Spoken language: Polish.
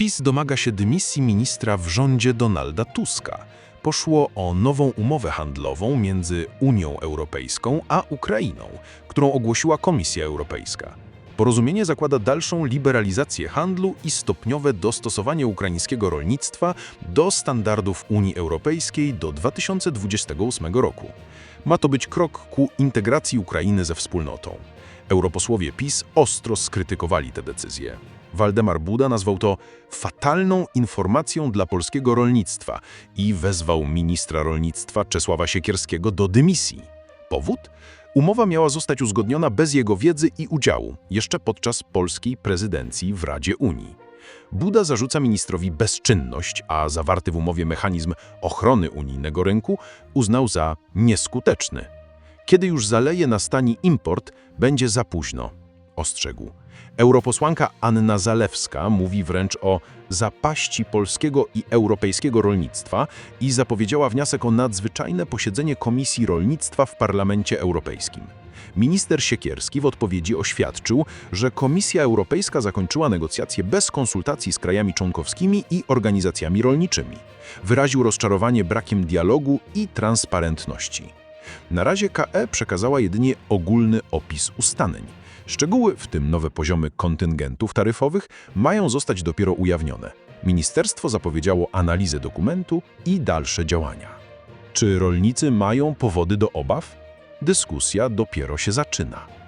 PiS domaga się dymisji ministra w rządzie Donalda Tuska. Poszło o nową umowę handlową między Unią Europejską a Ukrainą, którą ogłosiła Komisja Europejska. Porozumienie zakłada dalszą liberalizację handlu i stopniowe dostosowanie ukraińskiego rolnictwa do standardów Unii Europejskiej do 2028 roku. Ma to być krok ku integracji Ukrainy ze wspólnotą. Europosłowie PiS ostro skrytykowali tę decyzję. Waldemar Buda nazwał to fatalną informacją dla polskiego rolnictwa i wezwał ministra rolnictwa Czesława Siekierskiego do dymisji. Powód? Umowa miała zostać uzgodniona bez jego wiedzy i udziału, jeszcze podczas polskiej prezydencji w Radzie Unii. Buda zarzuca ministrowi bezczynność, a zawarty w umowie mechanizm ochrony unijnego rynku uznał za nieskuteczny. Kiedy już zaleje na stani import, będzie za późno, ostrzegł. Europosłanka Anna Zalewska mówi wręcz o zapaści polskiego i europejskiego rolnictwa i zapowiedziała wniosek o nadzwyczajne posiedzenie Komisji Rolnictwa w Parlamencie Europejskim. Minister Siekierski w odpowiedzi oświadczył, że Komisja Europejska zakończyła negocjacje bez konsultacji z krajami członkowskimi i organizacjami rolniczymi. Wyraził rozczarowanie brakiem dialogu i transparentności. Na razie KE przekazała jedynie ogólny opis ustaleń. Szczegóły, w tym nowe poziomy kontyngentów taryfowych, mają zostać dopiero ujawnione. Ministerstwo zapowiedziało analizę dokumentu i dalsze działania. Czy rolnicy mają powody do obaw? Dyskusja dopiero się zaczyna.